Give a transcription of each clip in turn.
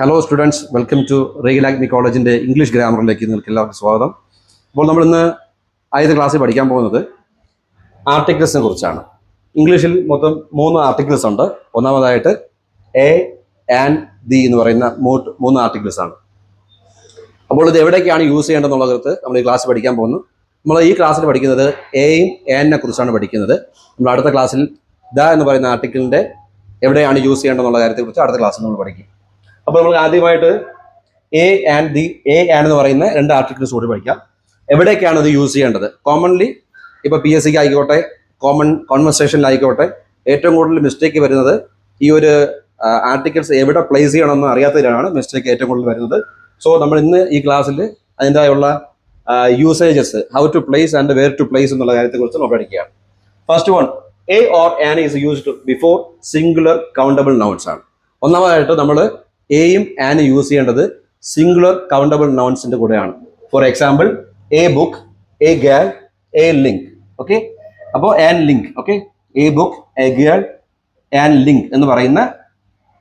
Hello students welcome to റെയിൽ ആഗ്നി കോളേജിന്റെ ഇംഗ്ലീഷ് ഗ്രാമറിലേക്ക് നിങ്ങൾക്ക് എല്ലാവർക്കും സ്വാഗതം. അപ്പോൾ നമ്മൾ ഇന്ന് ആദ്യത്തെ ക്ലാസ്സിൽ പഠിക്കാൻ പോകുന്നത് ആർട്ടിക്കിൾസിനെ കുറിച്ചാണ്. ഇംഗ്ലീഷിൽ മൊത്തം മൂന്ന് ആർട്ടിക്കിൾസ് ഉണ്ട്. ഒന്നാമതായിട്ട് എ ആൻഡ് ദി എന്ന് പറയുന്ന മൂന്ന് ആർട്ടിക്കിൾസ് ആണ്. അപ്പോൾ ഇത് എവിടേക്കാണ് യൂസ് ചെയ്യേണ്ടതെന്നുള്ളത് നമ്മൾ ഈ ക്ലാസ് പഠിക്കാൻ പോകുന്നു. നമ്മൾ ഈ ക്ലാസ്സിൽ പഠിക്കുന്നത് എയും ആനിനെ കുറിച്ചാണ് പഠിക്കുന്നത്. നമ്മൾ അടുത്ത ക്ലാസ്സിൽ ദ എന്ന് പറയുന്ന ആർട്ടിക്കിളിന്റെ എവിടെയാണ് യൂസ് ചെയ്യേണ്ടതെന്നുള്ള കാര്യത്തെക്കുറിച്ച് അടുത്ത ക്ലാസ്സിൽ നമ്മൾ പഠിക്കും. അപ്പോൾ നമ്മൾ ആദ്യമായിട്ട് a and the a and എന്ന് പറയുന്ന രണ്ട് ആർട്ടിക്കിൾസ് കൂടി പഠിക്കാം. എവിടേക്കാണ് ഇത് യൂസ് ചെയ്യേണ്ടത്? കോമൺലി ഇപ്പോൾ പി എസ് സിക്ക് ആയിക്കോട്ടെ കോമൺ കോൺവെർസേഷനിലായിക്കോട്ടെ ഏറ്റവും കൂടുതൽ മിസ്റ്റേക്ക് വരുന്നത് ഈ ഒരു ആർട്ടിക്കിൾസ് എവിടെ പ്ലേസ് ചെയ്യണമെന്ന് അറിയാത്തതിലാണ് മിസ്റ്റേക്ക് ഏറ്റവും കൂടുതൽ വരുന്നത്. സോ നമ്മൾ ഇന്ന് ഈ ക്ലാസ്സിൽ അതിന്റെതായുള്ള usages how to place and where to place എന്നുള്ള കാര്യത്തെക്കുറിച്ച് നമ്മൾ പഠിക്കുകയാണ്. First one a or an is used before singular countable nouns ആണ്. ഒന്നാമതായിട്ട് നമ്മൾ എയും ആനും യൂസ് ചെയ്യേണ്ടത് സിംഗുലർ കൗണ്ടബിൾ നൗൺസിന്റെ കൂടെയാണ്. For example a book a girl a link okay അപ്പോൾ an link okay a book a girl an link എന്ന് പറയുന്ന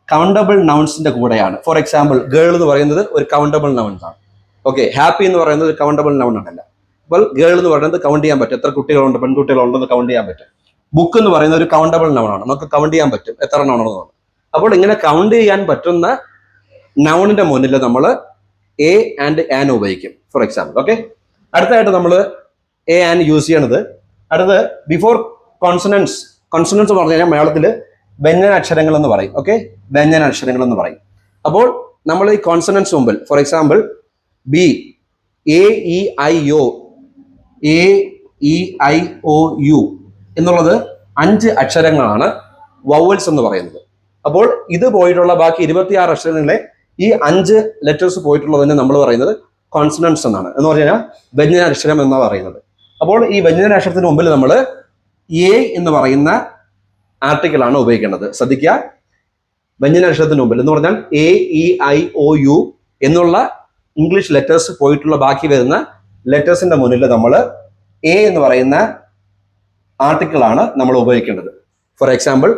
കൗണ്ടബിൾ നൗൺസിന്റെ കൂടെയാണ്. ഫോർ എക്സാമ്പിൾ ഗേൾ എന്ന് പറയുന്നത് ഒരു കൗണ്ടബിൾ നൗൺസ് ആണ്. ഓക്കെ ഹാപ്പി എന്ന് പറയുന്നത് ഒരു കൗണ്ടബിൾ നൗൺ ആണല്ല. അപ്പോൾ ഗേൾ എന്ന് പറയുന്നത് കൗണ്ട് ചെയ്യാൻ പറ്റും. എത്ര കുട്ടികളുണ്ട് പെൺകുട്ടികളുണ്ടെന്ന് കൗണ്ട് ചെയ്യാൻ പറ്റും. ബുക്ക് എന്ന് പറയുന്നത് ഒരു കൗണ്ടബിൾ നൗൺ ആണ്. നമുക്ക് കൗണ്ട് ചെയ്യാൻ പറ്റും. എത്ര നൗണാണ് അപ്പോൾ ഇങ്ങനെ കൗണ്ട് ചെയ്യാൻ പറ്റുന്ന നൗണിന്റെ മുന്നിൽ നമ്മൾ എ ആൻഡ് ആൻ ഉപയോഗിക്കും ഫോർ എക്സാമ്പിൾ ഓക്കെ അടുത്തായിട്ട് നമ്മൾ എ ആൻ യൂസ് ചെയ്യണത് അടുത്തത് ബിഫോർ കോൺസണൻസ് കോൺസണൻസ് പറഞ്ഞു കഴിഞ്ഞാൽ മലയാളത്തിൽ വ്യഞ്ജന അക്ഷരങ്ങൾ എന്ന് പറയും ഓക്കെ വ്യഞ്ജന അക്ഷരങ്ങൾ എന്ന് പറയും. അപ്പോൾ നമ്മൾ ഈ കോൺസണൻസ് മുമ്പിൽ for example B A E I O A E I O U എന്നുള്ളത് അഞ്ച് അക്ഷരങ്ങളാണ് വവൽസ് എന്ന് പറയുന്നത്. അപ്പോൾ ഇത് പോയിട്ടുള്ള ബാക്കി ഇരുപത്തിയാറ് അക്ഷരങ്ങളെ ഈ അഞ്ച് ലെറ്റേഴ്സ് പോയിട്ടുള്ളതിന് നമ്മൾ പറയുന്നത് കോൺസണൻസ് എന്നാണ്. എന്ന് പറഞ്ഞു കഴിഞ്ഞാൽ വ്യഞ്ജനാക്ഷരം എന്നാണ് പറയുന്നത്. അപ്പോൾ ഈ വ്യഞ്ജനാക്ഷരത്തിന് മുമ്പിൽ നമ്മൾ എ എന്ന് പറയുന്ന ആർട്ടിക്കിൾ ആണ് ഉപയോഗിക്കേണ്ടത്. ശ്രദ്ധിക്കുക. വ്യഞ്ജനാക്ഷരത്തിന് മുമ്പിൽ എന്ന് പറഞ്ഞാൽ A E I O U എന്നുള്ള ഇംഗ്ലീഷ് ലെറ്റേഴ്സ് പോയിട്ടുള്ള ബാക്കി വരുന്ന ലെറ്റേഴ്സിന്റെ മുന്നിൽ നമ്മൾ എ എന്ന് പറയുന്ന ആർട്ടിക്കിൾ ആണ് നമ്മൾ ഉപയോഗിക്കേണ്ടത്. For example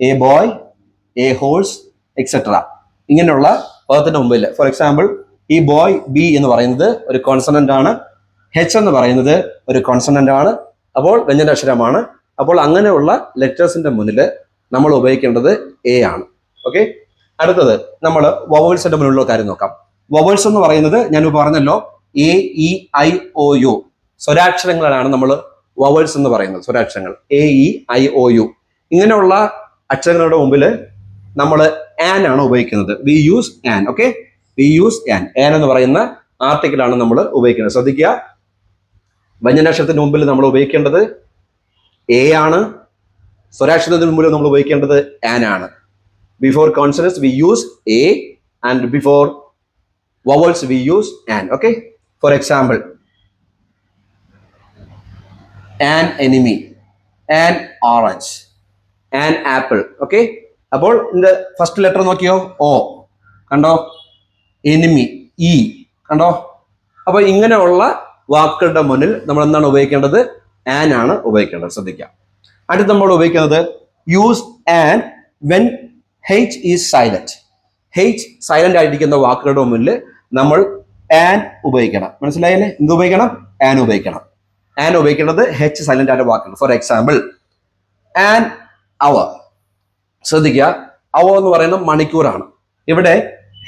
a boy a horse etcetera ഇങ്ങനെയുള്ള പദത്തിന്റെ മുമ്പിൽ ഫോർ എക്സാമ്പിൾ ഈ ബോയ് ബി എന്ന് പറയുന്നത് ഒരു കോൺസണന്റ് ആണ്. ഹെച്ച് എന്ന് പറയുന്നത് ഒരു കോൺസണന്റ് ആണ്. അപ്പോൾ വ്യഞ്ജനാക്ഷരമാണ് അപ്പോൾ അങ്ങനെയുള്ള ലെറ്റേഴ്സിന്റെ മുന്നിൽ നമ്മൾ ഉപയോഗിക്കേണ്ടത് എ ആണ്. ഓക്കെ അടുത്തത് നമ്മൾ വവൽസിന്റെ മുന്നിലുള്ള കാര്യം നോക്കാം. വവൽസ് എന്ന് പറയുന്നത് ഞാൻ പറഞ്ഞല്ലോ A E I O U സ്വരാക്ഷരങ്ങളാണ് നമ്മൾ വവൽസ് എന്ന് പറയുന്നത് സ്വരാക്ഷരങ്ങൾ. A E I O U ഇങ്ങനെയുള്ള അക്ഷരങ്ങളുടെ മുമ്പിൽ നമ്മൾ ആൻ ആണ് ഉപയോഗിക്കുന്നത്. We use an okay we use an an എന്ന് പറയുന്ന ആർട്ടിക്കിൾ ആണ് നമ്മൾ ഉപയോഗിക്കുന്നത്. ശ്രദ്ധിക്കുക. വ്യഞ്ജനാക്ഷരത്തിന് മുമ്പിൽ നമ്മൾ ഉപയോഗിക്കേണ്ടത് എ ആണ്. സ്വരാക്ഷരത്തിന് മുമ്പിൽ നമ്മൾ ഉപയോഗിക്കേണ്ടത് ആൻ ആണ്. Before consonants we use a and before vowels we use an okay for example an enemy an orange an apple okay അപ്പോൾ ഇതിന്റെ ഫസ്റ്റ് ലെറ്റർ നോക്കിയോ? ഓ കണ്ടോ? എനിമി ഇ കണ്ടോ? അപ്പൊ ഇങ്ങനെയുള്ള വാക്കുകളുടെ മുന്നിൽ നമ്മൾ എന്താണ് ഉപയോഗിക്കേണ്ടത്? ആൻ ആണ് ഉപയോഗിക്കേണ്ടത്. ശ്രദ്ധിക്കാം. അടുത്ത് നമ്മൾ ഉപയോഗിക്കുന്നത് use an when H is silent H silent ആയിരിക്കുന്ന വാക്കുകളുടെ മുന്നിൽ നമ്മൾ ആൻ ഉപയോഗിക്കണം. മനസ്സിലായില്ലേ? എന്ത് ഉപയോഗിക്കണം? ആൻ ഉപയോഗിക്കണം. ആൻ ഉപയോഗിക്കേണ്ടത് ഹെച്ച് സൈലന്റ് ആയിട്ട് വാക്കുകൾ ഫോർ എക്സാമ്പിൾ ആൻ അവർ ശ്രദ്ധിക്കുക. അവ എന്ന് പറയുന്നത് മണിക്കൂറാണ്. ഇവിടെ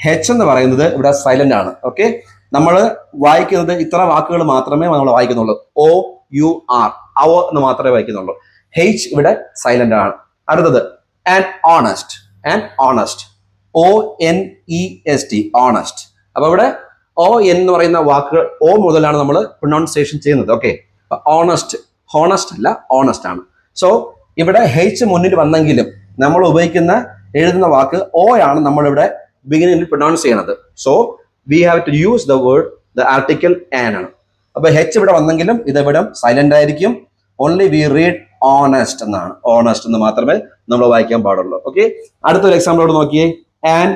ഹെച്ച് എന്ന് പറയുന്നത് ഇവിടെ സൈലന്റ് ആണ്. ഓക്കെ നമ്മൾ വായിക്കുന്നത് ഇത്ര വാക്കുകൾ മാത്രമേ നമ്മൾ വായിക്കുന്നുള്ളൂ. ഒ യു ആർ അവ എന്ന് മാത്രമേ വായിക്കുന്നുള്ളൂ. ഹെച്ച് ഇവിടെ സൈലന്റ് ആണ്. അടുത്തത് and honest and honest O N E S T honest അപ്പൊ ഇവിടെ ഒ എൻ എന്ന് പറയുന്ന വാക്കുകൾ ഒ മുതലാണ് നമ്മൾ പ്രൊണൗൺസിയേഷൻ ചെയ്യുന്നത്. ഓക്കെ ഓണസ്റ്റ് ഹോണസ്റ്റ് അല്ല ഓണസ്റ്റ് ആണ്. സോ ഇവിടെ ഹെച്ച് മുന്നിൽ വന്നെങ്കിലും നമ്മൾ ഉപയോഗിക്കുന്ന എഴുതുന്ന വാക്ക് ഓ ആണ് നമ്മളിവിടെ ബിഗിനിങ്ങിൽ പ്രൊനൗൺസ് ചെയ്യണത്. So we have to use the word the article an ആണ്. അപ്പൊ ഹെച്ച് ഇവിടെ വന്നെങ്കിലും ഇത് ഇവിടെ സൈലന്റ് ആയിരിക്കും. ഓൺലി വി റീഡ് ഓണസ്റ്റ് എന്നാണ്. ഓണസ്റ്റ് എന്ന് മാത്രമേ നമ്മൾ വായിക്കാൻ പാടുള്ളൂ. ഓക്കെ അടുത്തൊരു എക്സാമ്പിളോട് നോക്കിയേ. An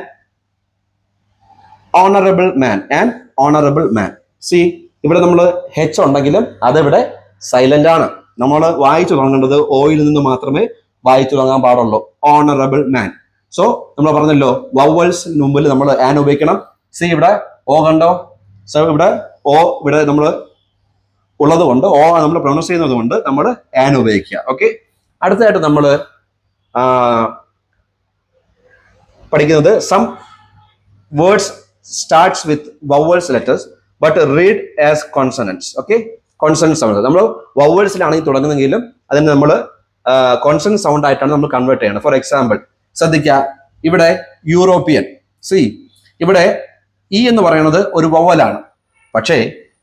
honourable man an honourable man see ഇവിടെ നമ്മൾ ഹെച്ച് ഉണ്ടെങ്കിലും അതിവിടെ സൈലന്റ് ആണ്. നമ്മൾ വായിച്ചു തുടങ്ങേണ്ടത് ഓയിൽ നിന്ന് മാത്രമേ വായിച്ചു തുടങ്ങാൻ പാടുള്ളൂ. ഓണറബിൾ മാൻ സോ നമ്മൾ പറഞ്ഞല്ലോ വവൽസ് മുമ്പിൽ നമ്മൾ ആൻ ഉപയോഗിക്കണം. സി ഇവിടെ ഓ കണ്ടോ? സോ ഇവിടെ ഓ ഇവിടെ നമ്മൾ ഉള്ളത് കൊണ്ട് ഓ നമ്മൾ പ്രൊണൗൺസ് ചെയ്യുന്നത് കൊണ്ട് നമ്മൾ ആൻ ഉപയോഗിക്കുക. ഓക്കെ അടുത്തതായിട്ട് നമ്മൾ പഠിക്കുന്നത് some words starts with vowels letters but read as consonants okay consonants sound നമ്മൾ വവൽസിലാണെങ്കിൽ തുടങ്ങുന്നെങ്കിലും അതിന് നമ്മൾ കോൺസണൻസ് സൗണ്ട് ആയിട്ടാണ് നമ്മൾ കൺവേർട്ട് ചെയ്യണം ഫോർ എക്സാമ്പിൾ ശ്രദ്ധിക്കുക ഇവിടെ യൂറോപ്യൻ സി ഇവിടെ ഇ എന്ന് പറയുന്നത് ഒരു വവലാണ് പക്ഷേ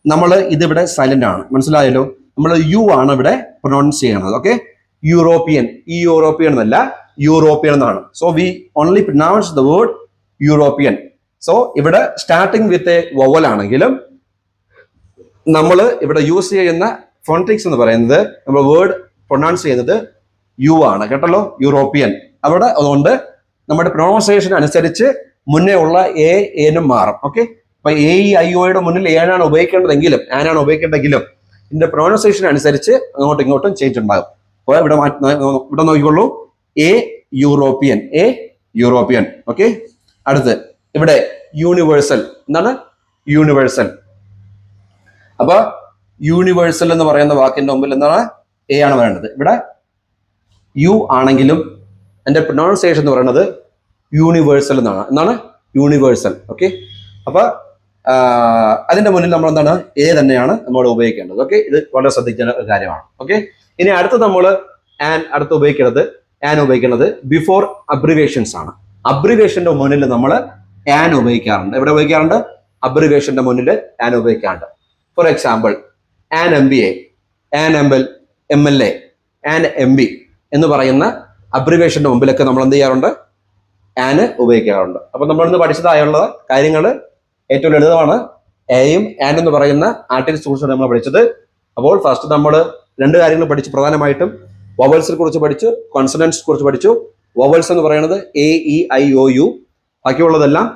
നമ്മൾ ഇതിവിടെ സൈലന്റ് ആണ്. മനസ്സിലായല്ലോ? നമ്മൾ യു ആണ് ഇവിടെ പ്രൊനൗൺസ് ചെയ്യണത്. ഓക്കെ യൂറോപ്യൻ ഇ യൂറോപ്യൻ എന്നല്ല യൂറോപ്യൻ എന്നാണ്. So we only pronounce the word European so ഇവിടെ സ്റ്റാർട്ടിങ് വിത്ത് എ വവൽ ആണെങ്കിലും നമ്മൾ ഇവിടെ യൂസ് ചെയ്യുന്ന ഫോണിറ്റിക്സ് എന്ന് പറയുന്നത് നമ്മൾ വേർഡ് പ്രൊനൗൺസ് ചെയ്യുന്നത് യു ആണ്. കേട്ടല്ലോ? യൂറോപ്യൻ അവിടെ അതുകൊണ്ട് നമ്മുടെ പ്രൊണൗൺസിയേഷൻ അനുസരിച്ച് മുന്നേ ഉള്ള എ എനും മാറും. ഓക്കെ അപ്പൊ എ ഇ ഐ ഒയുടെ മുന്നിൽ ഏനാണ് ഉപയോഗിക്കേണ്ടതെങ്കിലും ആനാണ് ഉപയോഗിക്കേണ്ടതെങ്കിലും ഇതിന്റെ പ്രൊണൗൺസിയേഷൻ അനുസരിച്ച് അങ്ങോട്ടും ഇങ്ങോട്ടും ചേഞ്ച് ഉണ്ടാകും. അപ്പോൾ ഇവിടെ ഇവിടെ നോക്കിക്കൊള്ളൂ a European a European okay അടുത്ത് ഇവിടെ യൂണിവേഴ്സൽ എന്താണ്? യൂണിവേഴ്സൽ അപ്പൊ യൂണിവേഴ്സൽ എന്ന് പറയുന്ന വാക്കിന്റെ മുമ്പിൽ എന്താണ്? എ ആണ് വേണ്ടത് ഇവിടെ യു ആണെങ്കിലും എന്റെ പ്രൊണൗൺസിയേഷൻ എന്ന് പറയുന്നത് യൂണിവേഴ്സൽ എന്നാണ്. എന്താണ് യൂണിവേഴ്സൽ ഓക്കെ അപ്പോൾ അതിന്റെ മുന്നിൽ നമ്മൾ എന്താണ്? എ തന്നെയാണ് നമ്മൾ ഉപയോഗിക്കേണ്ടത്. ഓക്കെ ഇത് വളരെ ശ്രദ്ധിക്കേണ്ട ഒരു കാര്യമാണ്. ഓക്കെ ഇനി അടുത്ത് നമ്മൾ ആൻ അടുത്ത് ഉപയോഗിക്കുന്നത് ആൻ ഉപയോഗിക്കുന്നത് ബിഫോർ അബ്രിവേഷൻസ് ആണ്. അബ്രിവേഷന്റെ മുന്നിൽ നമ്മൾ ആൻ ഉപയോഗിക്കാറുണ്ട്. എവിടെ ഉപയോഗിക്കാറുണ്ട്? അബ്രിവേഷന്റെ മുന്നിൽ ആൻ ഉപയോഗിക്കാറുണ്ട്. For example an M B A an L M L A and M P എന്ന് പറയുന്ന അബ്രിവേഷന്റെ മുമ്പിലൊക്കെ നമ്മൾ എന്ത് ചെയ്യാറുണ്ട്? ആന് ഉപയോഗിക്കാറുണ്ട്. അപ്പൊ നമ്മൾ ഇന്ന് പഠിച്ചതായുള്ള കാര്യങ്ങൾ ഏറ്റവും ലളിതമാണ്. എയും ആൻ എന്ന് പറയുന്ന ആർട്ടിക്സ് കുറിച്ചാണ് നമ്മൾ പഠിച്ചത്. അപ്പോൾ ഫസ്റ്റ് നമ്മൾ രണ്ട് കാര്യങ്ങൾ പഠിച്ചു. പ്രധാനമായിട്ടും വവൽസിനെ കുറിച്ച് പഠിച്ചു കോൺസണൻസ് കുറിച്ച് പഠിച്ചു. വവൽസ് എന്ന് പറയുന്നത് A E I O U ബാക്കിയുള്ളതെല്ലാം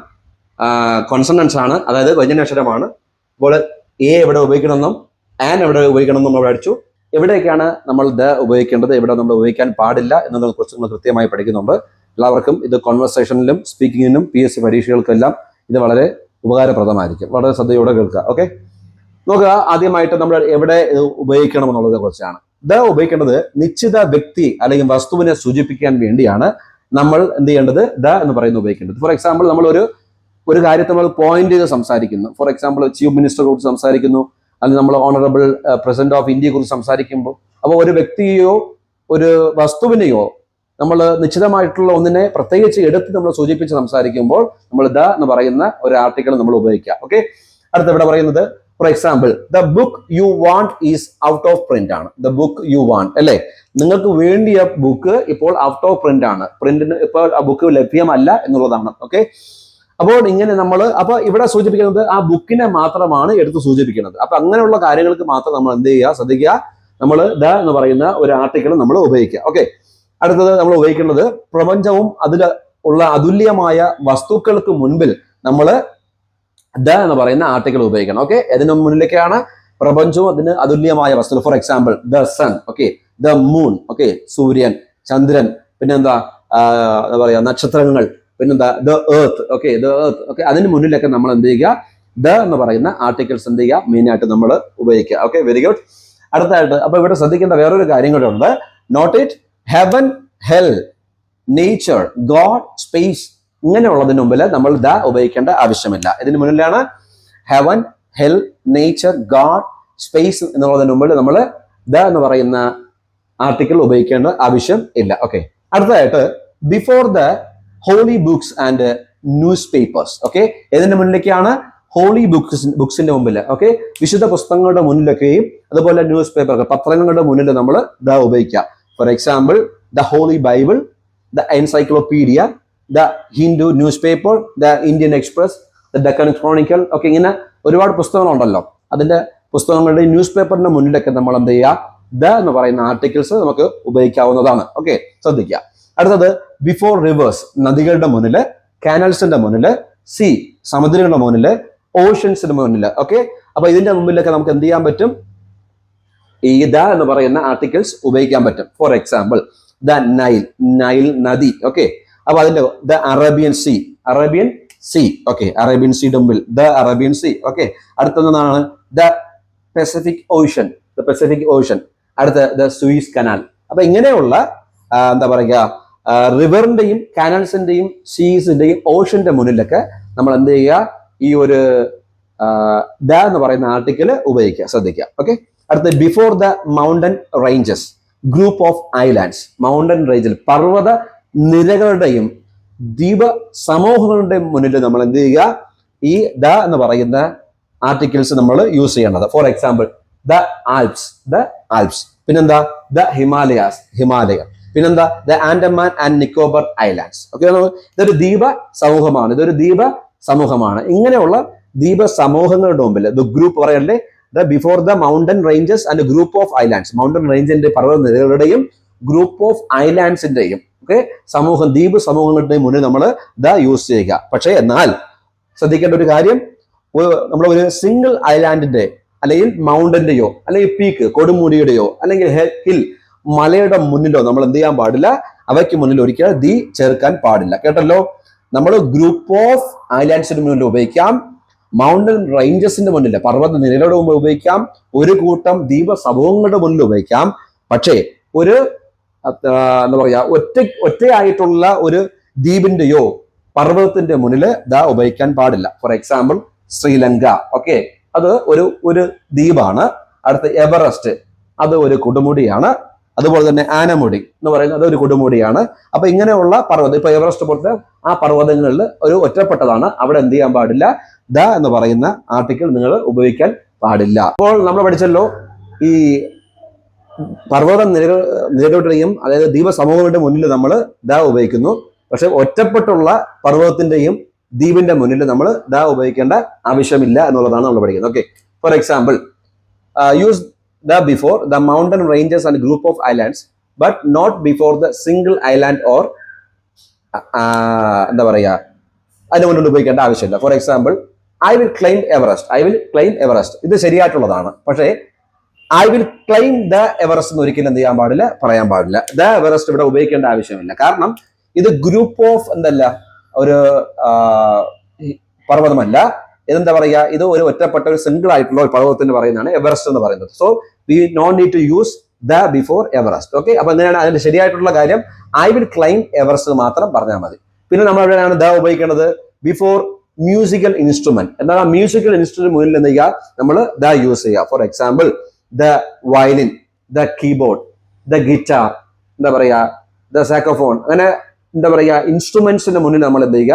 കോൺസണൻസ് ആണ് അതായത് വ്യഞ്ജനാക്ഷരമാണ്. അപ്പോൾ എ എവിടെ ഉപയോഗിക്കണമെന്നും ആൻ എവിടെ ഉപയോഗിക്കണമെന്നും നമ്മൾ പഠിച്ചു. എവിടെയൊക്കെയാണ് നമ്മൾ ദ ഉപയോഗിക്കേണ്ടത്? എവിടെ നമ്മൾ ഉപയോഗിക്കാൻ പാടില്ല എന്നുള്ള കുറച്ച് നമ്മൾ കൃത്യമായി പഠിക്കുന്നുണ്ട്. എല്ലാവർക്കും ഇത് കോൺവെർസേഷനിലും സ്പീക്കിങ്ങിനും പി എസ് സി പരീക്ഷകൾക്കെല്ലാം ഇത് വളരെ ഉപകാരപ്രദമായിരിക്കും. വളരെ ശ്രദ്ധയോടെ കേൾക്കുക ഓക്കെ നോക്കുക ആദ്യമായിട്ട് നമ്മൾ എവിടെ ഉപയോഗിക്കണം എന്നുള്ളതിനെ കുറിച്ചാണ്. ദ ഉപയോഗിക്കേണ്ടത് നിശ്ചിത വ്യക്തി അല്ലെങ്കിൽ വസ്തുവിനെ സൂചിപ്പിക്കാൻ വേണ്ടിയാണ് നമ്മൾ എന്ത് ചെയ്യേണ്ടത്? ദ എന്ന് പറയുന്നത് ഉപയോഗിക്കേണ്ടത്. ഫോർ എക്സാമ്പിൾ നമ്മൾ ഒരു ഒരു കാര്യത്തെ നമ്മൾ പോയിന്റ് ചെയ്ത് സംസാരിക്കുന്നു. ഫോർ എക്സാമ്പിൾ ചീഫ് മിനിസ്റ്റർ കുറിച്ച് സംസാരിക്കുന്നു. അല്ലെങ്കിൽ നമ്മൾ ഓണറബിൾ പ്രസിഡന്റ് ഓഫ് ഇന്ത്യയെ കുറിച്ച് സംസാരിക്കുമ്പോൾ അപ്പോൾ ഒരു വ്യക്തിയെയോ ഒരു വസ്തുവിനെയോ നമ്മൾ നിശ്ചിതമായിട്ടുള്ള ഒന്നിനെ പ്രത്യേകിച്ച് എടുത്ത് നമ്മൾ സൂചിപ്പിച്ച് സംസാരിക്കുമ്പോൾ നമ്മൾ ദ എന്ന് പറയുന്ന ഒരു ആർട്ടിക്കിൾ നമ്മൾ ഉപയോഗിക്കുക ഓക്കെ അടുത്ത ഇവിടെ പറയുന്നത് for example the book you want is out of print ആണ്. ദ ബുക്ക് യു വാണ്ട് അല്ലേ? നിങ്ങൾക്ക് വേണ്ടിയ ബുക്ക് ഇപ്പോൾ ഔട്ട് ഓഫ് പ്രിന്റ് ആണ്. പ്രിന്റിന് ഇപ്പോൾ ആ ബുക്ക് ലഭ്യമല്ല എന്നുള്ളതാണ്. ഓക്കെ അപ്പോൾ ഇങ്ങനെ നമ്മൾ അപ്പൊ ഇവിടെ സൂചിപ്പിക്കുന്നത് ആ ബുക്കിനെ മാത്രമാണ് എടുത്ത് സൂചിപ്പിക്കുന്നത്. അപ്പൊ അങ്ങനെയുള്ള കാര്യങ്ങൾക്ക് മാത്രം നമ്മൾ എന്ത് ചെയ്യുക ശ്രദ്ധിക്കുക. നമ്മൾ ദ എന്ന് പറയുന്ന ഒരു ആർട്ടിക്കിൾ നമ്മൾ ഉപയോഗിക്കുക. ഓക്കെ. അടുത്തത് നമ്മൾ ഉപയോഗിക്കേണ്ടത് പ്രപഞ്ചവും അതിൽ ഉള്ള അതുല്യമായ വസ്തുക്കൾക്ക് മുൻപിൽ നമ്മൾ ദ എന്ന് പറയുന്ന ആർട്ടിക്കിൾ ഉപയോഗിക്കണം. ഓക്കെ. അതിന് മുന്നിലേക്കാണ്? പ്രപഞ്ചവും അതിന് അതുല്യമായ വസ്തു for example the sun okay. The moon okay. സൂര്യൻ ചന്ദ്രൻ. പിന്നെന്താ? എന്താ പറയാ? നക്ഷത്രങ്ങൾ. പിന്നെന്താ? The earth okay the earth okay അതിന് മുന്നിലൊക്കെ നമ്മൾ എന്ത് ചെയ്യുക? ദ എന്ന് പറയുന്ന ആർട്ടിക്കിൾസ് എന്ത് ചെയ്യുക? മെയിൻ ആയിട്ട് നമ്മൾ ഉപയോഗിക്കുക. ഓക്കെ വെരി ഗുഡ് അടുത്തായിട്ട് അപ്പൊ ഇവിടെ ശ്രദ്ധിക്കേണ്ട വേറൊരു കാര്യം കൂടെ ഉണ്ട് note it heaven hell nature God space ഇങ്ങനെയുള്ളതിന് മുമ്പിൽ നമ്മൾ ദ ഉപയോഗിക്കേണ്ട ആവശ്യമില്ല. ഇതിന് മുന്നിലാണ് heaven hell nature God space എന്നുള്ളതിന് മുമ്പിൽ നമ്മൾ ദ എന്ന് പറയുന്ന ആർട്ടിക്കിൾ ഉപയോഗിക്കേണ്ട ആവശ്യം ഇല്ല. ഓക്കെ അടുത്തതായിട്ട് before the holy books and newspapers okay ഏതിന്റെ മുന്നിലേക്കാണ്? ഹോളി ബുക്സ് ബുക്സിന്റെ മുമ്പിൽ ഓക്കെ വിശുദ്ധ പുസ്തകങ്ങളുടെ മുന്നിലൊക്കെയും അതുപോലെ ന്യൂസ് പേപ്പർ പത്രങ്ങളുടെ മുന്നിൽ നമ്മൾ ദ ഉപയോഗിക്കുക for example the holy Bible the encyclopedia the Hindu newspaper the Indian Express the Deccan Chronicle ഒക്കെ ഇങ്ങനെ ഒരുപാട് പുസ്തകങ്ങളുണ്ടല്ലോ. അതിന്റെ പുസ്തകങ്ങളുടെ ന്യൂസ് പേപ്പറിന്റെ മുന്നിലൊക്കെ നമ്മൾ എന്ത് ചെയ്യുക ദ എന്ന് പറയുന്ന ആർട്ടിക്കിൾസ് നമുക്ക് ഉപയോഗിക്കാവുന്നതാണ്. ഓക്കെ ശ്രദ്ധിക്കുക അടുത്തത് ബിഫോർ റിവേഴ്സ് നദികളുടെ മുന്നിൽ കാനൽസിന്റെ മുന്നിൽ സി സമുദ്രങ്ങളുടെ മുന്നിൽ ഓഷ്യൻസിന്റെ മുന്നിൽ ഓക്കെ അപ്പൊ ഇതിന്റെ മുമ്പിലൊക്കെ നമുക്ക് എന്ത് ചെയ്യാൻ പറ്റും? ഈ ദ എന്ന് പറയുന്ന ആർട്ടിക്കിൾസ് ഉപയോഗിക്കാൻ പറ്റും. For example the Nile Nile നദി ഓക്കെ അപ്പൊ അതിന്റെ the Arabian sea Arabian sea okay Arabian സീയുടെ മുമ്പിൽ ദ അറേബ്യൻ സീ ഓക്കെ അടുത്തതാണ് the Pacific ocean the Pacific ocean അടുത്ത ദ സൂയിസ് കനാൽ അപ്പൊ ഇങ്ങനെയുള്ള എന്താ പറയുക റിവറിന്റെയും കാനൽസിന്റെയും സീസിന്റെയും ഓഷന്റെ മുന്നിലൊക്കെ നമ്മൾ എന്ത് ചെയ്യുക? ഈ ഒരു ദ എന്ന് പറയുന്ന ആർട്ടിക്കിൾ ഉപയോഗിക്കുക ശ്രദ്ധിക്കുക. ഓക്കെ അടുത്ത before the mountain ranges group of islands mountain റേഞ്ചിൽ പർവത നിരകളുടെയും ദ്വീപ സമൂഹങ്ങളുടെയും മുന്നിൽ നമ്മൾ എന്ത് ചെയ്യുക? ഈ ദ എന്ന് പറയുന്ന ആർട്ടിക്കിൾസ് നമ്മൾ യൂസ് ചെയ്യേണ്ടത്. For example the Alps the Alps പിന്നെന്താ? ദ ഹിമാലയാസ് ഹിമാലയ പിന്നെന്താ? The Andaman and Nicobar islands okay ഇതൊരു ദ്വീപ സമൂഹമാണ്. ഇതൊരു ദ്വീപ സമൂഹമാണ്. ഇങ്ങനെയുള്ള ദ്വീപ സമൂഹങ്ങളുടെ മുമ്പിൽ ദ ഗ്രൂപ്പ് പറയല്ലേ the before the mountain ranges and group of islands mountain റേഞ്ചിന്റെ പർവത നിരകളുടെയും ഗ്രൂപ്പ് ഓഫ് ഐലാൻഡ്സിന്റെയും ഓക്കെ സമൂഹം ദ്വീപ് സമൂഹങ്ങളുടെയും മുന്നിൽ നമ്മൾ ദ യൂസ് ചെയ്യുക. പക്ഷേ എന്നാൽ ശ്രദ്ധിക്കേണ്ട ഒരു കാര്യം നമ്മൾ ഒരു സിംഗിൾ ഐലാൻഡിന്റെ അല്ലെങ്കിൽ മൗണ്ടന്റെയോ അല്ലെങ്കിൽ പീക്ക് കൊടുമുടിയുടെയോ അല്ലെങ്കിൽ ഹിൽ മലയുടെ മുന്നിലോ നമ്മൾ എന്ത് ചെയ്യാൻ പാടില്ല അവയ്ക്ക് മുന്നിൽ ഒരിക്കലും ദി ചേർക്കാൻ പാടില്ല. കേട്ടല്ലോ? നമ്മൾ ഗ്രൂപ്പ് ഓഫ് ഐലാൻഡ്സിന് മുന്നിൽ ഉപയോഗിക്കാം. മൗണ്ടൻ റേഞ്ചസിന്റെ മുന്നിൽ പർവത നിരകളുടെ മുമ്പ് ഉപയോഗിക്കാം. ഒരു കൂട്ടം ദ്വീപ സമൂഹങ്ങളുടെ മുന്നിൽ ഉപയോഗിക്കാം. പക്ഷേ ഒരു എന്താ പറയാ ഒറ്റ ഒറ്റയായിട്ടുള്ള ഒരു ദ്വീപിന്റെയോ പർവതത്തിന്റെ മുന്നിൽ ദാ ഉപയോഗിക്കാൻ പാടില്ല. For example Sri Lanka. ഓക്കെ അത് ഒരു ഒരു ദ്വീപാണ്. അടുത്ത എവറസ്റ്റ്. അത് ഒരു കൊടുമുടിയാണ്. അതുപോലെ തന്നെ ആനമുടി എന്ന് പറയുന്നത് അതൊരു കൊടുമുടിയാണ്. അപ്പൊ ഇങ്ങനെയുള്ള പർവതം ഇപ്പൊ എവറസ്റ്റ് പോലത്തെ ആ പർവതങ്ങളിൽ ഒരു ഒറ്റപ്പെട്ടതാണ്. അവിടെ എന്ത് ചെയ്യാൻ പാടില്ല? ദ എന്ന് പറയുന്ന ആർട്ടിക്കിൾ നിങ്ങൾ ഉപയോഗിക്കാൻ പാടില്ല. അപ്പോൾ നമ്മൾ പഠിച്ചല്ലോ ഈ പർവത നിര നിരകളുടെയും അതായത് ദ്വീപസമൂഹങ്ങളുടെ മുന്നിൽ നമ്മൾ ദ ഉപയോഗിക്കുന്നു. പക്ഷെ ഒറ്റപ്പെട്ടുള്ള പർവതത്തിന്റെയും ദ്വീപിന്റെ മുന്നിൽ നമ്മൾ ദ ഉപയോഗിക്കേണ്ട ആവശ്യമില്ല എന്നുള്ളതാണ് നമ്മൾ പഠിക്കുന്നത്. Okay for example use the before the mountain ranges and group of islands but not before the single island or എന്താ പറയുക അതിന് മുന്നിൽ ഉപയോഗിക്കേണ്ട ആവശ്യമില്ല. For example I will claim Everest I will claim Everest ഇത് ശരിയായിട്ടുള്ളതാണ്. പക്ഷേ I will claim the Everest എന്ന് ഒരിക്കലും എന്ത് ചെയ്യാൻ പാടില്ല പറയാൻ പാടില്ല. ദ എവറസ്റ്റ് ഇവിടെ ഉപയോഗിക്കേണ്ട ആവശ്യമില്ല. കാരണം ഇത് ഗ്രൂപ്പ് ഓഫ് എന്തല്ല ഒരു പർവതമല്ല. ഇതെന്താ പറയുക? ഇത് ഒരു ഒറ്റപ്പെട്ട ഒരു സിംഗിൾ ആയിട്ടുള്ള ഒരു പർവതത്തിന് പറയുന്നതാണ് എവറസ്റ്റ് എന്ന് പറയുന്നത്. So we non need to use the before Everest okay അപ്പൊ എന്തിനാണ് അതിന്റെ ശരിയായിട്ടുള്ള കാര്യം? ഐ വിൽ ക്ലൈം എവറസ്റ്റ് മാത്രം പറഞ്ഞാൽ മതി. പിന്നെ നമ്മൾ എവിടെയാണ് ദ ഉപയോഗിക്കേണ്ടത്? ബിഫോർ മ്യൂസിക്കൽ ഇൻസ്ട്രുമെന്റ് എന്നാൽ മ്യൂസിക്കൽ ഇൻസ്ട്രുമെന്റ് മുന്നിൽ എന്ത് ചെയ്യുക? നമ്മൾ ദ യൂസ് ചെയ്യുക. For example the violin the keyboard the guitar എന്താ പറയുക? ദ സാക്കോഫോൺ അങ്ങനെ എന്താ പറയുക? ഇൻസ്ട്രുമെന്റ്സിന്റെ മുന്നിൽ നമ്മൾ എന്ത് ചെയ്യുക?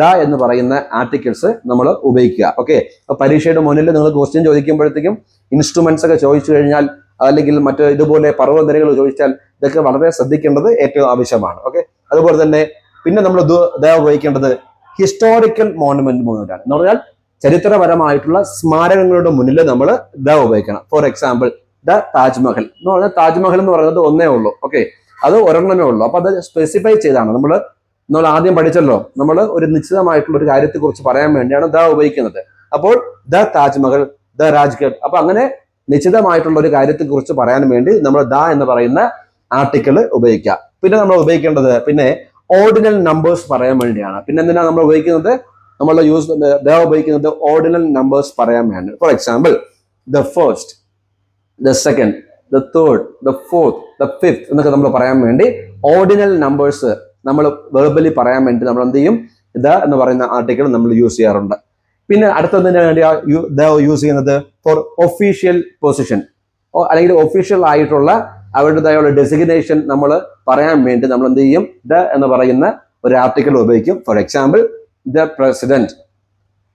ദ എന്ന് പറയുന്ന ആർട്ടിക്കിൾസ് നമ്മൾ ഉപയോഗിക്കുക. ഓക്കെ പരീക്ഷയുടെ മുന്നിൽ നിങ്ങൾ ക്വസ്റ്റ്യൻ ചോദിക്കുമ്പോഴത്തേക്കും ഇൻസ്ട്രുമെന്റ്സ് ഒക്കെ ചോദിച്ചു കഴിഞ്ഞാൽ അല്ലെങ്കിൽ മറ്റ് ഇതുപോലെ പർവതനിരകൾ ചോദിച്ചാൽ ഇതൊക്കെ വളരെ ശ്രദ്ധിക്കേണ്ടത് ഏറ്റവും ആവശ്യമാണ്. ഓക്കെ അതുപോലെ തന്നെ പിന്നെ നമ്മൾ ദ ഉപയോഗിക്കേണ്ടത് ഹിസ്റ്റോറിക്കൽ മോണുമെന്റ് മുന്നിലാണ് എന്ന് പറഞ്ഞാൽ ചരിത്രപരമായിട്ടുള്ള സ്മാരകങ്ങളുടെ മുന്നിൽ നമ്മൾ ദ ഉപയോഗിക്കണം. ഫോർ എക്സാമ്പിൾ ദ താജ്മഹൽ എന്ന് പറഞ്ഞാൽ താജ്മഹൽ എന്ന് പറയുന്നത് ഒന്നേ ഉള്ളൂ. ഓക്കെ അത് ഒരെണ്ണമേ ഉള്ളൂ. അപ്പൊ അത് സ്പെസിഫൈ ചെയ്താണ്. നമ്മൾ നമ്മൾ ആദ്യം പഠിച്ചല്ലോ. നമ്മൾ ഒരു നിശ്ചിതമായിട്ടുള്ള ഒരു കാര്യത്തെ കുറിച്ച് പറയാൻ വേണ്ടിയാണ് ദ ഉപയോഗിക്കുന്നത്. അപ്പോൾ ദ താജ്മഹൽ ദ രാജ്ഘട്ട് അപ്പൊ അങ്ങനെ നിശ്ചിതമായിട്ടുള്ള ഒരു കാര്യത്തെ കുറിച്ച് പറയാൻ വേണ്ടി നമ്മൾ ദ എന്ന് പറയുന്ന ആർട്ടിക്കിൾ ഉപയോഗിക്കാം. പിന്നെ നമ്മൾ ഉപയോഗിക്കേണ്ടത് പിന്നെ ഓർഡിനൽ നമ്പേഴ്സ് പറയാൻ വേണ്ടിയാണ്. പിന്നെ എന്തിനാണ് നമ്മൾ ഉപയോഗിക്കുന്നത്? നമ്മൾ യൂസ് ദ ഉപയോഗിക്കുന്നത് ഓർഡിനൽ നമ്പേഴ്സ് പറയാൻ വേണ്ടി. For example the first the second the third the fourth the fifth എന്നൊക്കെ നമ്മൾ പറയാൻ വേണ്ടി ഓർഡിനൽ നമ്പേഴ്സ് നമ്മൾ വെർബലി പറയാൻ വേണ്ടി നമ്മൾ എന്ത് ചെയ്യും? ദ എന്ന് പറയുന്ന ആർട്ടിക്കിൾ നമ്മൾ യൂസ് ചെയ്യാറുണ്ട്. പിന്നെ അടുത്തതിന് വേണ്ടി ദ യൂസ് ചെയ്യുന്നത്? ഫോർ ഒഫീഷ്യൽ പൊസിഷൻ അല്ലെങ്കിൽ ഒഫീഷ്യൽ ആയിട്ടുള്ള അവരുടേതായുള്ള ഡെസിഗ്നേഷൻ നമ്മൾ പറയാൻ വേണ്ടി നമ്മൾ എന്ത് ചെയ്യും? ദ എന്ന് പറയുന്ന ഒരു ആർട്ടിക്കിൾ ഉപയോഗിക്കും. For example the president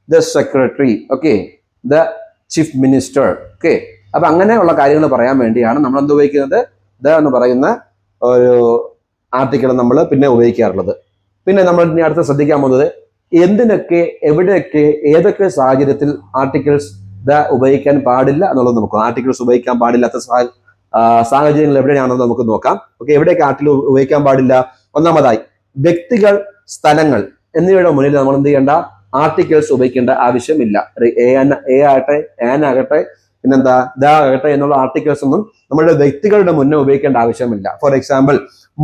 the secretary okay the chief minister okay അപ്പൊ അങ്ങനെയുള്ള കാര്യങ്ങൾ പറയാൻ വേണ്ടിയാണ് നമ്മൾ എന്ത് ഉപയോഗിക്കുന്നത്? ദ എന്ന് പറയുന്ന ഒരു ആർട്ടിക്കിൾ നമ്മൾ പിന്നെ ഉപയോഗിക്കാറുള്ളത്. പിന്നെ നമ്മൾ ഇനി അടുത്ത ശ്രദ്ധിക്കാൻ പോകുന്നത് എന്തിനൊക്കെ എവിടെയൊക്കെ ഏതൊക്കെ സാഹചര്യത്തിൽ ആർട്ടിക്കിൾസ് ദ ഉപയോഗിക്കാൻ പാടില്ല എന്നുള്ളത് നമുക്ക് ആർട്ടിക്കിൾസ് ഉപയോഗിക്കാൻ പാടില്ലാത്ത സാഹചര്യങ്ങൾ എവിടെയാണെന്ന് നമുക്ക് നോക്കാം. ഓക്കെ എവിടെയൊക്കെ ആർട്ടിക്കിൾ ഉപയോഗിക്കാൻ പാടില്ല? ഒന്നാമതായി വ്യക്തികൾ സ്ഥലങ്ങൾ എന്നിവയുടെ മുന്നിൽ നമ്മൾ എന്ത് ചെയ്യേണ്ട? ആർട്ടിക്കിൾസ് ഉപയോഗിക്കേണ്ട ആവശ്യമില്ല. എ എ ആകട്ടെ ആൻ ആകട്ടെ പിന്നെന്താ? ദ ആകട്ടെ എന്നുള്ള ആർട്ടിക്കിൾസ് ഒന്നും നമ്മുടെ വ്യക്തികളുടെ മുന്നേ ഉപയോഗിക്കേണ്ട ആവശ്യമില്ല. For example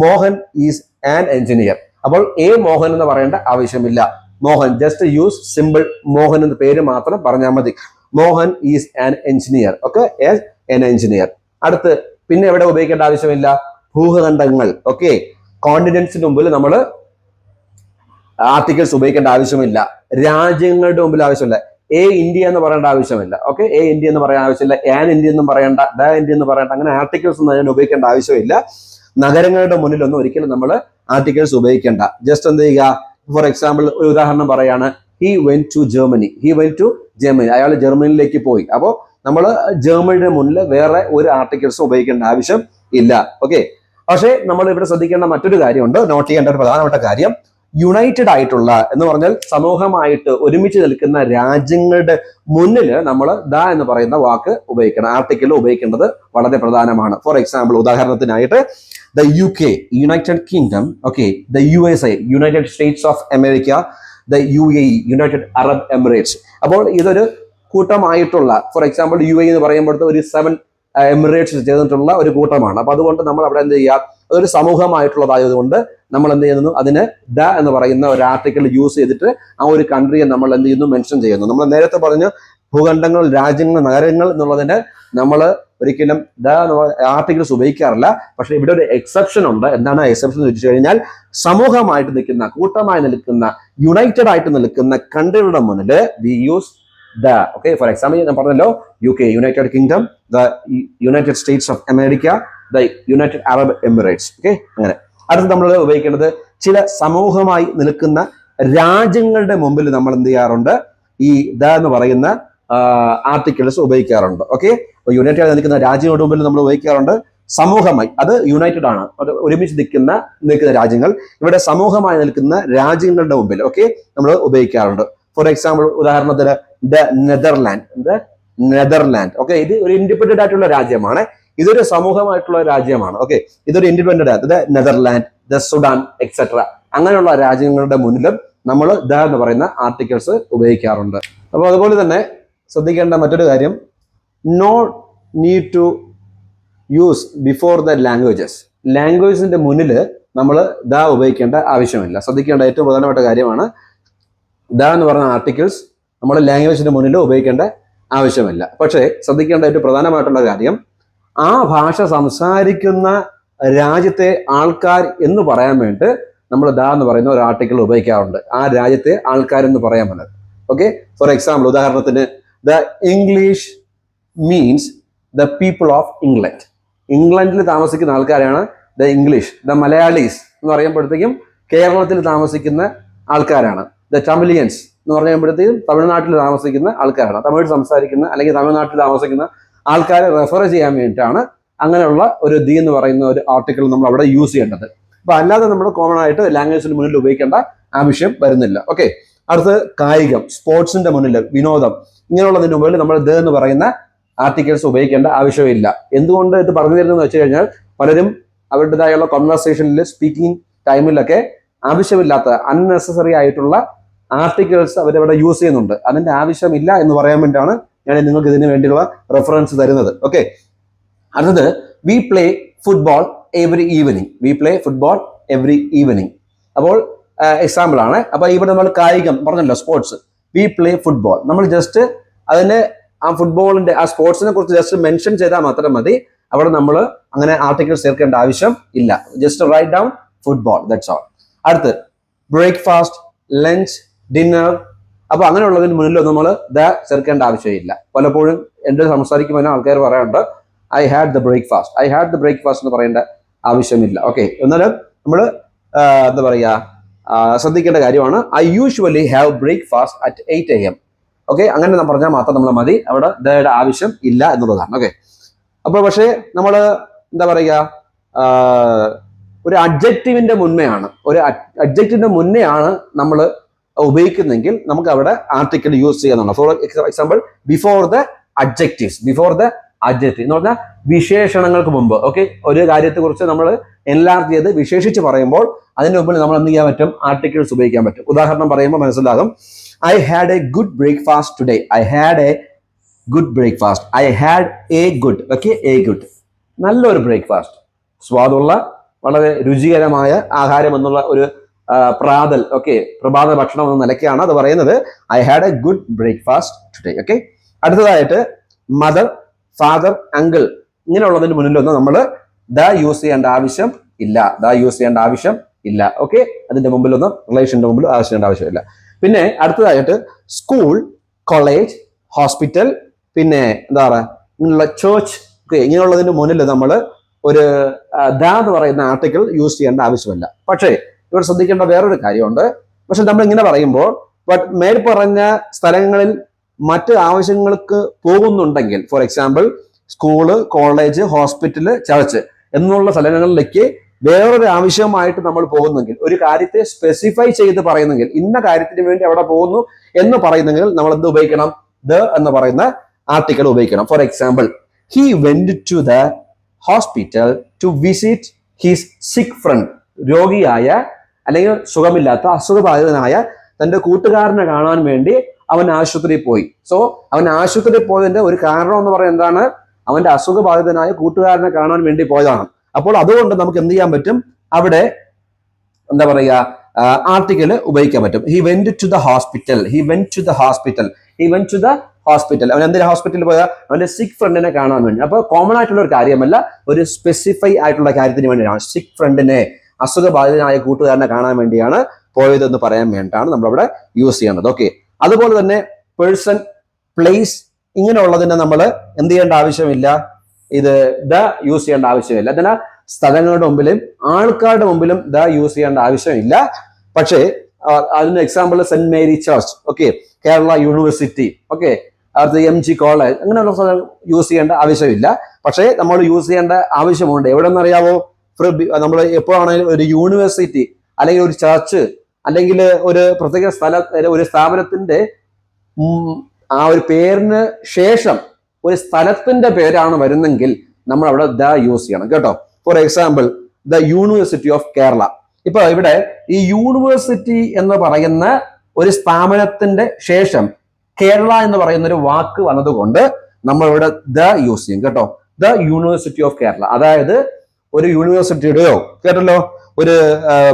Mohan is an engineer അപ്പോൾ എ മോഹൻ എന്ന് പറയേണ്ട ആവശ്യമില്ല. Mohan just use simple Mohan എന്ന പേര് മാത്രം പറഞ്ഞാൽ മതി. Mohan is an engineer okay an engineer അടുത്ത് പിന്നെ എവിടെ ഉപയോഗിക്കേണ്ട ആവശ്യമില്ല? ഭൂഖണ്ഡങ്ങൾ. ഓക്കെ കോണ്ടിനൻസിന് മുമ്പിൽ നമ്മൾ ആർട്ടിക്കിൾസ് ഉപയോഗിക്കേണ്ട ആവശ്യമില്ല. രാജ്യങ്ങളുടെ മുമ്പിൽ ആവശ്യമില്ല. എ ഇന്ത്യ എന്ന് പറയേണ്ട ആവശ്യമില്ല. ഓക്കെ എ ഇന്ത്യ എന്ന് പറയാൻ ആവശ്യമില്ല. ആൻ ഇന്ത്യ എന്ന് പറയേണ്ട ദ ഇന്ത്യ എന്ന് പറയേണ്ട അങ്ങനെ ആർട്ടിക്കിൾസ് ഒന്നും അതിന് ഉപയോഗിക്കേണ്ട ആവശ്യമില്ല. നഗരങ്ങളുടെ മുന്നിലൊന്നും ഒരിക്കലും നമ്മൾ ആർട്ടിക്കിൾസ് ഉപയോഗിക്കേണ്ട. ജസ്റ്റ് എന്ത് ചെയ്യുക? ഫോർ എക്സാമ്പിൾ ഒരു ഉദാഹരണം പറയാണ്. He went to Germany he went to Germany അയാൾ ജർമ്മനിയിലേക്ക് പോയി. അപ്പോൾ നമ്മൾ ജർമ്മനിയുടെ മുന്നിൽ വേറെ ഒരു ആർട്ടിക്കിൾസ് ഉപയോഗിക്കേണ്ട ആവശ്യം ഇല്ല. ഓക്കെ പക്ഷേ നമ്മൾ ഇവിടെ ശ്രദ്ധിക്കേണ്ട മറ്റൊരു കാര്യമുണ്ട്. നോട്ട് ചെയ്യേണ്ട ഒരു പ്രധാനപ്പെട്ട കാര്യം. യുണൈറ്റഡ് ആയിട്ടുള്ള എന്ന് പറഞ്ഞാൽ സമൂഹമായിട്ട് ഒരുമിച്ച് നിൽക്കുന്ന രാജ്യങ്ങളുടെ മുന്നിൽ നമ്മൾ ദ എന്ന് പറയുന്ന വാക്ക് ഉപയോഗിക്കണം. ആർട്ടിക്കിൾ ഉപയോഗിക്കേണ്ടത് വളരെ പ്രധാനമാണ്. For example ഉദാഹരണത്തിനായിട്ട് the U K United Kingdom okay the U S A United States of America the U A United Arab Emirates അപ്പോൾ ഇതൊരു കൂട്ടമായിട്ടുള്ള ഫോർ എക്സാമ്പിൾ യു എ എന്ന് പറയുമ്പോഴത്തെ ഒരു സെവൻ എമിറേറ്റ്സ് ചേർന്നിട്ടുള്ള ഒരു കൂട്ടമാണ്. അപ്പൊ അതുകൊണ്ട് നമ്മൾ അവിടെ എന്ത് ചെയ്യുക? അതൊരു സമൂഹമായിട്ടുള്ളതായതുകൊണ്ട് നമ്മൾ എന്ത് ചെയ്യുന്നു? അതിന് ദ എന്ന് പറയുന്ന ഒരു ആർട്ടിക്കിൾ യൂസ് ചെയ്തിട്ട് ആ ഒരു കൺട്രിയെ നമ്മൾ എന്ത് ചെയ്യുന്നു? മെൻഷൻ ചെയ്യുന്നു. നമ്മൾ നേരത്തെ പറഞ്ഞു ഭൂഖണ്ഡങ്ങൾ രാജ്യങ്ങൾ നഗരങ്ങൾ എന്നുള്ളതിന് നമ്മൾ ഒരിക്കലും ദ ആർട്ടിക്കിൾസ് ഉപയോഗിക്കാറില്ല. പക്ഷേ ഇവിടെ ഒരു എക്സെപ്ഷൻ ഉണ്ട്. എന്താണ് എക്സെപ്ഷൻ എന്ന് ചോദിച്ചു കഴിഞ്ഞാൽ സമൂഹമായിട്ട് നിൽക്കുന്ന കൂട്ടമായി നിൽക്കുന്ന യുണൈറ്റഡ് ആയിട്ട് നിൽക്കുന്ന കൺട്രികളുടെ മുന്നിൽ we use the. Okay for example ഞാൻ പറഞ്ഞല്ലോ U K United Kingdom the United States of America the United Arab Emirates okay അങ്ങനെ. അടുത്ത് നമ്മൾ ഉപയോഗിക്കേണ്ടത് ചില സമൂഹമായി നിൽക്കുന്ന രാജ്യങ്ങളുടെ മുമ്പിൽ നമ്മൾ എന്ത് ചെയ്യാറുണ്ട്? ഈ ദ എന്ന് പറയുന്ന ആർട്ടിക്കിൾസ് ഉപയോഗിക്കാറുണ്ട്. ഓക്കെ യുണൈറ്റഡ് ആയി നിൽക്കുന്ന രാജ്യങ്ങളുടെ മുമ്പിൽ നമ്മൾ ഉപയോഗിക്കാറുണ്ട്. സമൂഹമായി. അത് യുണൈറ്റഡ് ആണ്. ഒരുമിച്ച് നിൽക്കുന്ന നിൽക്കുന്ന രാജ്യങ്ങൾ. ഇവിടെ സമൂഹമായി നിൽക്കുന്ന രാജ്യങ്ങളുടെ മുമ്പിൽ ഓക്കെ നമ്മൾ ഉപയോഗിക്കാറുണ്ട്. ഫോർ എക്സാമ്പിൾ ഉദാഹരണത്തിന് the Netherland. The Netherland. Okay ഇത് ഒരു ഇൻഡിപെൻഡന്റ് ആയിട്ടുള്ള രാജ്യമാണ്. ഇതൊരു സമൂഹമായിട്ടുള്ള രാജ്യമാണ്. ഓക്കെ ഇതൊരു independent the Netherland the Sudan etcetera അങ്ങനെയുള്ള രാജ്യങ്ങളുടെ മുന്നിലും നമ്മൾ ദ എന്ന് പറയുന്ന ആർട്ടിക്കിൾസ് ഉപയോഗിക്കാറുണ്ട്. അപ്പോൾ അതുപോലെ തന്നെ ശ്രദ്ധിക്കേണ്ട മറ്റൊരു കാര്യം. No need to use before the languages ലാംഗ്വേജിന്റെ മുന്നിൽ നമ്മൾ ദ ഉപയോഗിക്കേണ്ട ആവശ്യമില്ല. ശ്രദ്ധിക്കേണ്ട ഏറ്റവും പ്രധാനപ്പെട്ട കാര്യമാണ് ദ എന്ന് പറയുന്ന ആർട്ടിക്കിൾസ് നമ്മൾ ലാംഗ്വേജിന്റെ മുന്നിൽ ഉപയോഗിക്കേണ്ട ആവശ്യമില്ല. പക്ഷേ ശ്രദ്ധിക്കേണ്ട ഏറ്റവും പ്രധാനമായിട്ടുള്ള കാര്യം ആ ഭാഷ സംസാരിക്കുന്ന രാജ്യത്തെ ആൾക്കാർ എന്ന് പറയാൻ വേണ്ടി നമ്മൾ ദാ എന്ന് പറയുന്ന ഒരു ആർട്ടിക്കിൾ ഉപയോഗിക്കാറുണ്ട്. ആ രാജ്യത്തെ ആൾക്കാർ എന്ന് പറയാൻ പറ്റുന്നത് ഓക്കെ ഫോർ എക്സാമ്പിൾ ഉദാഹരണത്തിന് the English means the people of England. ഇംഗ്ലണ്ടിൽ താമസിക്കുന്ന ആൾക്കാരാണ് ദ ഇംഗ്ലീഷ് ദ മലയാളീസ് എന്ന് പറയുമ്പോഴത്തേക്കും കേരളത്തിൽ താമസിക്കുന്ന ആൾക്കാരാണ്. ദ തമിലിയൻസ് എന്ന് പറയുമ്പോഴത്തേക്കും തമിഴ്നാട്ടിൽ താമസിക്കുന്ന ആൾക്കാരാണ്. തമിഴ് സംസാരിക്കുന്ന അല്ലെങ്കിൽ തമിഴ്നാട്ടിൽ താമസിക്കുന്ന ആൾക്കാരെ റെഫർ ചെയ്യാൻ വേണ്ടിയിട്ടാണ് അങ്ങനെയുള്ള ഒരു ദി എന്ന് പറയുന്ന ഒരു ആർട്ടിക്കിൾ നമ്മൾ അവിടെ യൂസ് ചെയ്യേണ്ടത്. അപ്പൊ അല്ലാതെ നമ്മൾ കോമൺ ആയിട്ട് ലാംഗ്വേജിന് മുന്നിൽ ഉപയോഗിക്കേണ്ട ആവശ്യം വരുന്നില്ല. ഓക്കെ അടുത്ത് കായികം സ്പോർട്സിന്റെ മുന്നിൽ വിനോദം. ഇങ്ങനെയുള്ളതിന് മുമ്പിൽ നമ്മൾ ദ എന്ന് പറയുന്ന ആർട്ടിക്കിൾസ് ഉപയോഗിക്കേണ്ട ആവശ്യമില്ല. എന്തുകൊണ്ട് ഇത് പറഞ്ഞു തരുന്നതെന്ന് വെച്ച് കഴിഞ്ഞാൽ പലരും അവരുടേതായുള്ള കോൺവെർസേഷനിൽ സ്പീക്കിംഗ് ടൈമിലൊക്കെ ആവശ്യമില്ലാത്ത അൺനെസസറി ആയിട്ടുള്ള ആർട്ടിക്കിൾസ് അവരവിടെ യൂസ് ചെയ്യുന്നുണ്ട്. അതിന്റെ ആവശ്യമില്ല എന്ന് പറയാൻ വേണ്ടിയാണ് ഞാൻ നിങ്ങൾക്ക് ഇതിന് വേണ്ടിയുള്ള റെഫറൻസ് തരുന്നത്. ഓക്കെ അടുത്തത് we play football every evening we play football every evening അപ്പോൾ എക്സാമ്പിൾ ആണ്. അപ്പൊ ഇവിടെ നമ്മൾ കായികം പറഞ്ഞല്ലോ സ്പോർട്സ് വി പ്ലേ ഫുട്ബോൾ നമ്മൾ ജസ്റ്റ് അതിന് ആ ഫുട്ബോളിന്റെ ആ സ്പോർട്സിനെ കുറിച്ച് ജസ്റ്റ് മെൻഷൻ ചെയ്താൽ മാത്രം മതി. അവിടെ നമ്മൾ അങ്ങനെ ആർട്ടിക്കിൾ ചേർക്കേണ്ട ആവശ്യം ഇല്ല. Just write down football that's all അടുത്ത് ബ്രേക്ക്ഫാസ്റ്റ് ലഞ്ച് ഡിന്നർ അപ്പൊ അങ്ങനെയുള്ളതിന് മുന്നിൽ നമ്മൾ ദ ചേർക്കേണ്ട ആവശ്യമില്ല. പലപ്പോഴും എന്റെ സംസാരിക്കുമ്പോൾ ആൾക്കാർ പറയാറുണ്ട് I had the breakfast I had the breakfast എന്ന് പറയേണ്ട ആവശ്യമില്ല. ഓക്കെ എന്നാലും നമ്മൾ എന്താ പറയുക ആ, ശ്രദ്ധിക്കേണ്ട കാര്യമാണ് I usually have breakfast at eight A M okay അങ്ങനെ നമ്മൾ പറഞ്ഞാൽ മാത്രം നമ്മൾ മതി. അവിടെ ദയുടെ ആവശ്യം ഇല്ല എന്നുള്ളതാണ്. ഓക്കെ അപ്പോൾ പക്ഷേ നമ്മൾ എന്താ പറയുക ഒരു അഡ്ജക്റ്റീവിന്റെ മുന്നെയാണ് ഒരു അഡ്ജക്റ്റീവിന്റെ മുന്നെയാണ് നമ്മൾ ഉപയോഗിക്കുന്നെങ്കിൽ നമുക്ക് അവിടെ ആർട്ടിക്കിൾ യൂസ് ചെയ്യാന്നുള്ളത് for example before the adjectives before the adjective എന്ന് പറഞ്ഞാൽ വിശേഷണങ്ങൾക്ക് മുമ്പ് ഓക്കെ ഒരു കാര്യത്തെ കുറിച്ച് നമ്മൾ എൻലാർജ് ചെയ്ത് വിശേഷിച്ച് പറയുമ്പോൾ അതിന് മുമ്പിൽ നമ്മൾ എന്ത് ചെയ്യാൻ പറ്റും? ആർട്ടിക്കിൾസ് ഉപയോഗിക്കാൻ പറ്റും. ഉദാഹരണം പറയുമ്പോൾ മനസ്സിലാകും. I had a good breakfast today I had a good breakfast I had a good okay a good നല്ലൊരു ബ്രേക്ക്ഫാസ്റ്റ് സ്വാദുള്ള വളരെ രുചികരമായ ആഹാരം എന്നുള്ള ഒരു പ്രാതൽ. ഓക്കെ പ്രഭാത ഭക്ഷണം എന്ന നിലയ്ക്കാണ് അത് പറയുന്നത്. I had a good breakfast today okay അടുത്തതായിട്ട് മദർ ഫാദർ അങ്കിൾ ഇങ്ങനെയുള്ളതിന് മുന്നിലൊന്നും നമ്മൾ ദ യൂസ് ചെയ്യേണ്ട ആവശ്യം ഇല്ല. ദ യൂസ് ചെയ്യേണ്ട ആവശ്യം ഇല്ല ഓക്കെ അതിന്റെ മുമ്പിലൊന്നും റിലേഷന്റെ മുമ്പിൽ ആവശ്യമുണ്ട് ആവശ്യമില്ല. പിന്നെ അടുത്തതായിട്ട് സ്കൂൾ കോളേജ് ഹോസ്പിറ്റൽ പിന്നെ എന്താ പറയുക ഇങ്ങനെയുള്ള ചേർച്ച് ഓക്കെ ഇങ്ങനെയുള്ളതിന് മുന്നിൽ നമ്മൾ ഒരു ദ എന്ന് പറയുന്ന ആർട്ടിക്കിൾ യൂസ് ചെയ്യേണ്ട ആവശ്യമില്ല. പക്ഷേ ഇവിടെ ശ്രദ്ധിക്കേണ്ട വേറൊരു കാര്യമുണ്ട്. പക്ഷെ നമ്മൾ ഇങ്ങനെ പറയുമ്പോൾ ബട്ട് മേൽ പറഞ്ഞ സ്ഥലങ്ങളിൽ മറ്റ് ആവശ്യങ്ങൾക്ക് പോകുന്നുണ്ടെങ്കിൽ for example school college hospital church എന്നുള്ള സ്ഥലങ്ങളിലേക്ക് വേറൊരു ആവശ്യമായിട്ട് നമ്മൾ പോകുന്നെങ്കിൽ ഒരു കാര്യത്തെ സ്പെസിഫൈ ചെയ്ത് പറയുന്നെങ്കിൽ ഇന്ന കാര്യത്തിന് വേണ്ടി അവിടെ പോകുന്നു എന്ന് പറയുന്നെങ്കിൽ നമ്മൾ എന്ത് ഉപയോഗിക്കണം? ദ എന്ന് പറയുന്ന ആർട്ടിക്കിൾ ഉപയോഗിക്കണം. For example he went to the hospital to visit his sick friend രോഗിയായ അല്ലെങ്കിൽ സുഖമില്ലാത്ത അസുഖബാധിതനായ തന്റെ കൂട്ടുകാരനെ കാണാൻ വേണ്ടി അവൻ ആശുപത്രിയിൽ പോയി. സോ അവൻ ആശുപത്രിയിൽ പോയതിന്റെ ഒരു കാരണം എന്ന് പറയുന്നത് എന്താണ്? അവന്റെ അസുഖബാധിതനായ കൂട്ടുകാരനെ കാണാൻ വേണ്ടി പോയതാണ്. അപ്പോൾ അതുകൊണ്ട് നമുക്ക് എന്ത് ചെയ്യാൻ പറ്റും? അവിടെ എന്താ പറയുക? ആർട്ടിക്കിൾ ഉപയോഗിക്കാൻ പറ്റും. He went to the hospital he went to the hospital he went to the hospital അവൻ എന്തിനാ ഹോസ്പിറ്റലിൽ പോയാൽ അവന്റെ സിക്ക് ഫ്രണ്ടിനെ കാണാൻ വേണ്ടി. അപ്പോൾ കോമൺ ആയിട്ടുള്ള ഒരു കാര്യമല്ല ഒരു സ്പെസിഫൈ ആയിട്ടുള്ള കാര്യത്തിന് വേണ്ടിയാണ്. സിക്ക് ഫ്രണ്ടിനെ അസുഖബാധിതനായ കൂട്ടുകാരനെ കാണാൻ വേണ്ടിയാണ് പോയതെന്ന് പറയാൻ വേണ്ടിയിട്ടാണ് നമ്മളവിടെ യൂസ് ചെയ്യേണ്ടത് ഓക്കെ അതുപോലെ തന്നെ പേഴ്സൺ പ്ലേസ് ഇങ്ങനെയുള്ളതിനെ നമ്മൾ എന്ത് ചെയ്യേണ്ട ആവശ്യമില്ല. ഇത് ദ യൂസ് ചെയ്യേണ്ട ആവശ്യമില്ല. അതിന് സ്ഥലങ്ങളുടെ മുമ്പിലും ആൾക്കാരുടെ മുമ്പിലും ദ യൂസ് ചെയ്യേണ്ട ആവശ്യമില്ല. പക്ഷേ അതിന് example saint Mary church. Okay Kerala university. Okay അടുത്ത് എം ജി കോളേജ്. അങ്ങനെയുള്ള സ്ഥലം യൂസ് ചെയ്യേണ്ട ആവശ്യമില്ല. പക്ഷേ നമ്മൾ യൂസ് ചെയ്യേണ്ട ആവശ്യമുണ്ട്. എവിടെ നിന്നറിയാവോ നമ്മൾ എപ്പോഴാണെങ്കിലും ഒരു യൂണിവേഴ്സിറ്റി അല്ലെങ്കിൽ ഒരു ചർച്ച് അല്ലെങ്കിൽ ഒരു പ്രത്യേക സ്ഥല ഒരു സ്ഥാപനത്തിന്റെ ആ ഒരു പേരിന് ശേഷം ഒരു സ്ഥലത്തിന്റെ പേരാണ് വരുന്നെങ്കിൽ നമ്മൾ അവിടെ ദ യൂസ് ചെയ്യണം. കേട്ടോ? For example the university of Kerala. ഇപ്പൊ ഇവിടെ ഈ യൂണിവേഴ്സിറ്റി എന്ന് പറയുന്ന ഒരു സ്ഥാപനത്തിന്റെ ശേഷം കേരള എന്ന് പറയുന്ന ഒരു വാക്ക് വന്നതുകൊണ്ട് നമ്മൾ ഇവിടെ ദ യൂസ് ചെയ്യും. കേട്ടോ? The university of Kerala. അതായത് ഒരു യൂണിവേഴ്സിറ്റിയുടെയോ കേട്ടല്ലോ? ഒരു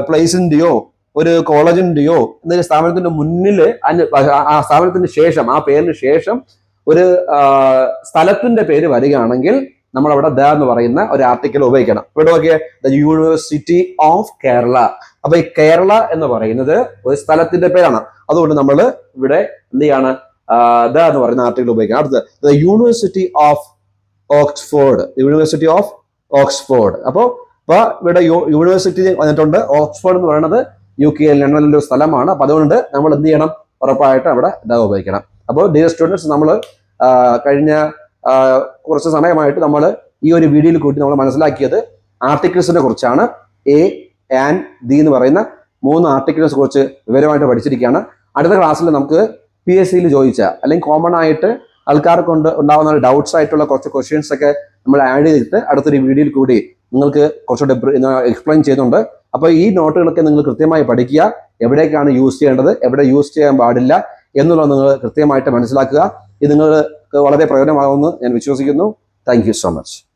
പ്ലേസിന്റെയോ ഒരു കോളേജിന്റെയോ എന്നൊരു സ്ഥാപനത്തിന്റെ മുന്നിൽ ആ- സ്ഥാപനത്തിന് ശേഷം ആ പേരിന് ശേഷം ഒരു സ്ഥലത്തിന്റെ പേര് വരികയാണെങ്കിൽ നമ്മൾ അവിടെ ദ എന്ന് പറയുന്ന ഒരു ആർട്ടിക്കൽ ഉപയോഗിക്കണം. ഇവിടെ നോക്കിയ ദ യൂണിവേഴ്സിറ്റി ഓഫ് കേരള അപ്പൊ ഈ കേരള എന്ന് പറയുന്നത് ഒരു സ്ഥലത്തിന്റെ പേരാണ്. അതുകൊണ്ട് നമ്മൾ ഇവിടെ എന്ത് ചെയ്യാണ് ദ എന്ന് പറയുന്ന ആർട്ടിക്കൽ ഉപയോഗിക്കണം. അടുത്തത് the university of Oxford university of Oxford. അപ്പോൾ ഇപ്പൊ ഇവിടെ യൂണിവേഴ്സിറ്റി വന്നിട്ടുണ്ട്. ഓക്സ്ഫോർഡ് എന്ന് പറയുന്നത് യു കെ ലണ്ടനിലെ ഒരു സ്ഥലമാണ്. അപ്പോൾ അതുകൊണ്ട് നമ്മൾ എന്ത് ചെയ്യണം? ഉറപ്പായിട്ട് അവിടെ ഇതാ ഉപയോഗിക്കണം. അപ്പോൾ ഡിയർ സ്റ്റുഡൻസ് നമ്മൾ കഴിഞ്ഞ കുറച്ച് സമയമായിട്ട് നമ്മൾ ഈ ഒരു വീഡിയോയിൽ കൂട്ടി നമ്മൾ മനസ്സിലാക്കിയത് ആർട്ടിക്കിൾസിനെ കുറിച്ചാണ്. എ ആൻഡ് ദി എന്ന് പറയുന്ന മൂന്ന് ആർട്ടിക്കിൾസ് കുറിച്ച് വിവരമായിട്ട് പഠിച്ചിരിക്കുകയാണ്. അടുത്ത ക്ലാസ്സിൽ നമുക്ക് പി എസ് സിയിൽ ചോദിച്ച അല്ലെങ്കിൽ കോമൺ ആയിട്ട് ആൾക്കാർക്ക് കൊണ്ട് ഉണ്ടാകുന്ന ഡൗട്ട്സ് ആയിട്ടുള്ള കുറച്ച് ക്വസ്റ്റ്യൻസ് ഒക്കെ നമ്മൾ ആഡ് ചെയ്തിട്ട് അടുത്തൊരു വീഡിയോയിൽ കൂടി നിങ്ങൾക്ക് കുറച്ചുകൂടെ എക്സ്പ്ലെയിൻ ചെയ്യുന്നുണ്ട്. അപ്പോൾ ഈ നോട്ടുകളൊക്കെ നിങ്ങൾ കൃത്യമായി പഠിക്കുക. എവിടേക്കാണ് യൂസ് ചെയ്യേണ്ടത്? എവിടെ യൂസ് ചെയ്യാൻ പാടില്ല? എന്നുള്ളത് നിങ്ങൾ കൃത്യമായിട്ട് മനസ്സിലാക്കുക. ഇത് നിങ്ങൾക്ക് വളരെ പ്രയോജനമാകുമെന്ന് ഞാൻ വിശ്വസിക്കുന്നു. Thank so much